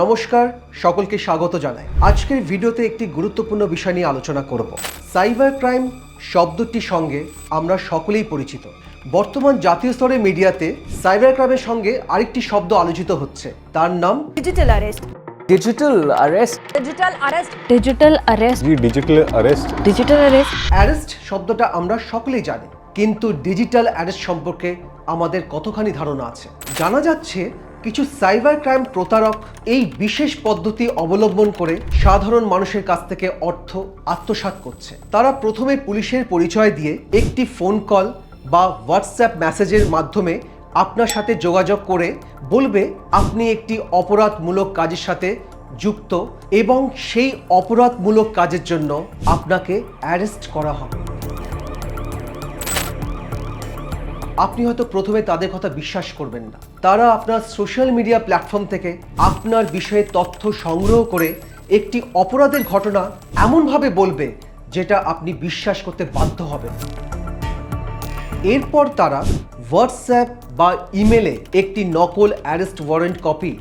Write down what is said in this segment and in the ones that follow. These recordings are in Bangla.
নমস্কার সকলকে স্বাগত জানাই। আজকের ভিডিওতে একটি গুরুত্বপূর্ণ বিষয় নিয়ে আলোচনা করব। সাইবার ক্রাইম শব্দটির সঙ্গে আমরা সকলেই পরিচিত। বর্তমান জাতীয় স্তরে মিডিয়াতে সাইবার ক্রাইমের সঙ্গে আরেকটি শব্দ আলোচিত হচ্ছে। তার নাম? Digital arrest digital arrest digital arrest digital arrest digital arrest digital arrest arrest শব্দটা আমরা সকলেই জানি কিন্তু ডিজিটাল অ্যারেস্ট সম্পর্কে আমাদের কতখানি ধারণা আছে? জানা যাচ্ছে কিছু সাইবার ক্রাইম প্রতারক এই বিশেষ পদ্ধতি অবলম্বন করে সাধারণ মানুষের কাছ থেকে অর্থ আত্মসাৎ করছে। তারা প্রথমে পুলিশের পরিচয় দিয়ে একটি ফোন কল বা হোয়াটসঅ্যাপ মেসেজের মাধ্যমে আপনার সাথে যোগাযোগ করে বলবে, আপনি একটি অপরাধমূলক কাজের সাথে যুক্ত এবং সেই অপরাধমূলক কাজের জন্য আপনাকে অ্যারেস্ট করা হবে। আপনি হয়তো প্রথমে তাদের কথা বিশ্বাস করবেন না। তারা আপনার সোশ্যাল মিডিয়া প্ল্যাটফর্ম থেকে আপনার বিষয়ে তথ্য সংগ্রহ করে একটি অপরাধের ঘটনা এমনভাবে বলবে যেটা আপনি বিশ্বাস করতে বাধ্য হবেন। এরপর তারা হোয়াটসঅ্যাপ বা ইমেলে একটি নকল অ্যারেস্ট ওয়ারেন্ট কপি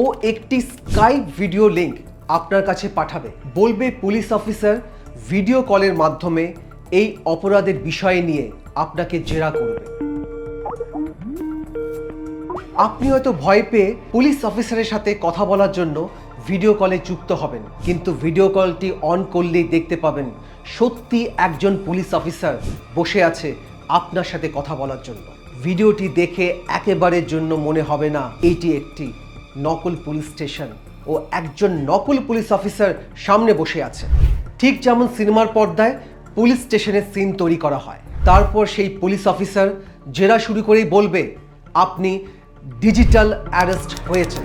ও একটি স্কাইপ ভিডিও লিঙ্ক আপনার কাছে পাঠাবে। বলবে পুলিশ অফিসার ভিডিও কলের মাধ্যমে এই অপরাধের বিষয় নিয়ে আপনাকে জেরা করবে। আপনি হয়তো ভয় পেয়ে পুলিশ অফিসারের সাথে কথা বলার জন্য ভিডিও কলে যুক্ত হবেন। কিন্তু ভিডিও কলটি অন করলেই দেখতে পাবেন, সত্যি একজন পুলিশ অফিসার বসে আছে আপনার সাথে কথা বলার জন্য। ভিডিওটি দেখে একেবারের জন্য মনে হবে না, এটি একটি নকল পুলিশ স্টেশন ও একজন নকল পুলিশ অফিসার সামনে বসে আছে। ঠিক যেমন সিনেমার পর্দায় পুলিশ স্টেশনের সিন তৈরি করা হয়। তারপর সেই পুলিশ অফিসার, জেরা শুরু করেই বলবে, আপনি ডিজিটাল অ্যারেস্ট হয়েছে।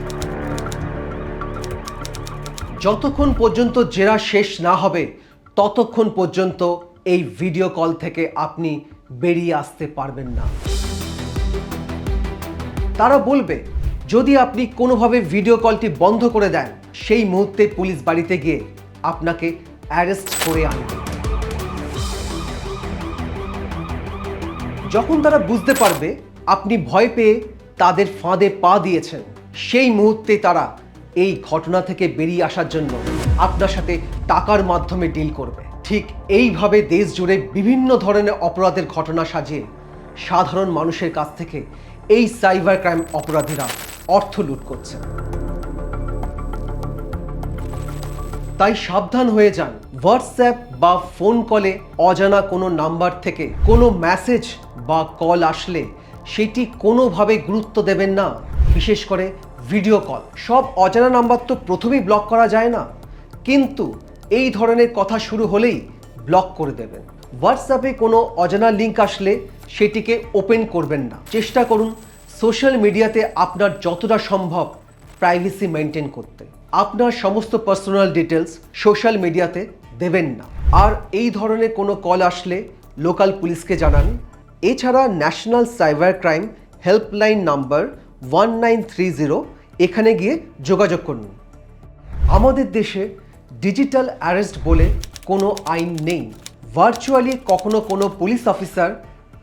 যতক্ষণ পর্যন্ত জেরা শেষ না হবে, ততক্ষণ পর্যন্ত এই ভিডিও কল থেকে আপনি বেরিয়ে আসতে পারবেন না। তারা বলবে, যদি আপনি কোনোভাবে ভিডিও কলটি বন্ধ করে দেন, সেই মুহূর্তে পুলিশ বাড়িতে গিয়ে আপনাকে অ্যারেস্ট করে আনবে। যখন তারা বুঝতে পারবে, আপনি ভয় পেয়ে তাদের ফাঁদে পা দিয়েছেন। সেই মুহূর্তে তারা এই ঘটনা থেকে বেরিয়ে আসার জন্য আপনার সাথে টাকার মাধ্যমে ডিল করবে। ঠিক এইভাবে দেশ জুড়ে বিভিন্ন ধরনের অপরাধের ঘটনা সাজিয়ে সাধারণ মানুষের কাছ থেকে এই সাইবার ক্রাইম অপরাধীরা অর্থ লুট করছে। তাই সাবধান হয়ে যান। হোয়াটসঅ্যাপ বা ফোন কলে অজানা কোনো নাম্বার থেকে কোনো মেসেজ বা কল আসলে সেটি কোনোভাবে গুরুত্ব দেবেন না, বিশেষ করে ভিডিও কল। সব অজানা নাম্বার তো প্রথমেই ব্লক করা যায় না। কিন্তু এই ধরনের কথা শুরু হলেই ব্লক করে দেবেন। হোয়াটসঅ্যাপে কোনো অজানা লিঙ্ক আসলে সেটিকে ওপেন করবেন না। চেষ্টা করুন সোশ্যাল মিডিয়াতে আপনার যতটা সম্ভব প্রাইভেসি মেনটেন করতে। আপনার সমস্ত পার্সোনাল ডিটেলস সোশ্যাল মিডিয়াতে দেবেন না। আর এই ধরনের কোনো কল আসলে লোকাল পুলিশকে জানান এছাড়া national cyber crime helpline number one nine three zero এখানে গিয়ে যোগাযোগ করুন। আমাদের দেশে ডিজিটাল অ্যারেস্ট বলে কোনো আইন নেই। ভার্চুয়ালি কখনো কোনো পুলিশ অফিসার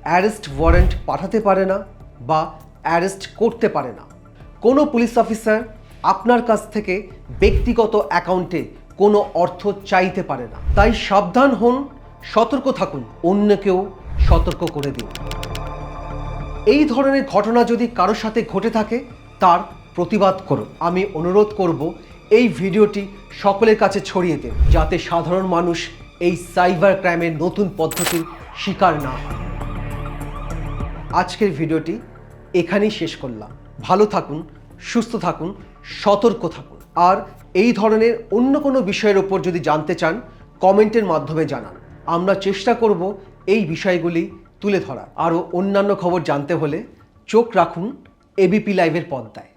অ্যারেস্ট ওয়ারেন্ট পাঠাতে পারে না বা অ্যারেস্ট করতে পারে না। কোনো পুলিশ অফিসার আপনার কাছ থেকে ব্যক্তিগত অ্যাকাউন্টে কোনো অর্থ চাইতে পারে না। তাই সাবধান হন, সতর্ক থাকুন। অন্যকেও সতর্ক করে দিন। এই ধরনের ঘটনা যদি কারোর সাথে ঘটে থাকে, তার প্রতিবাদ করুন। আমি অনুরোধ করব, এই ভিডিওটি সকলের কাছে ছড়িয়ে দিন, যাতে সাধারণ মানুষ এই সাইবার ক্রাইমের নতুন পদ্ধতির শিকার না হয়। আজকের ভিডিওটি এখানেই শেষ করলাম। ভালো থাকুন, সুস্থ থাকুন, সতর্ক থাকুন। আর এই ধরনের অন্য কোনো বিষয়ের ওপর যদি জানতে চান, কমেন্টের মাধ্যমে জানান। আমরা চেষ্টা করব এই বিষয়গুলি তুলে ধরা। আরও অন্যান্য খবর জানতে হলে চোখ রাখুন এবিপি লাইভের পর্দায়।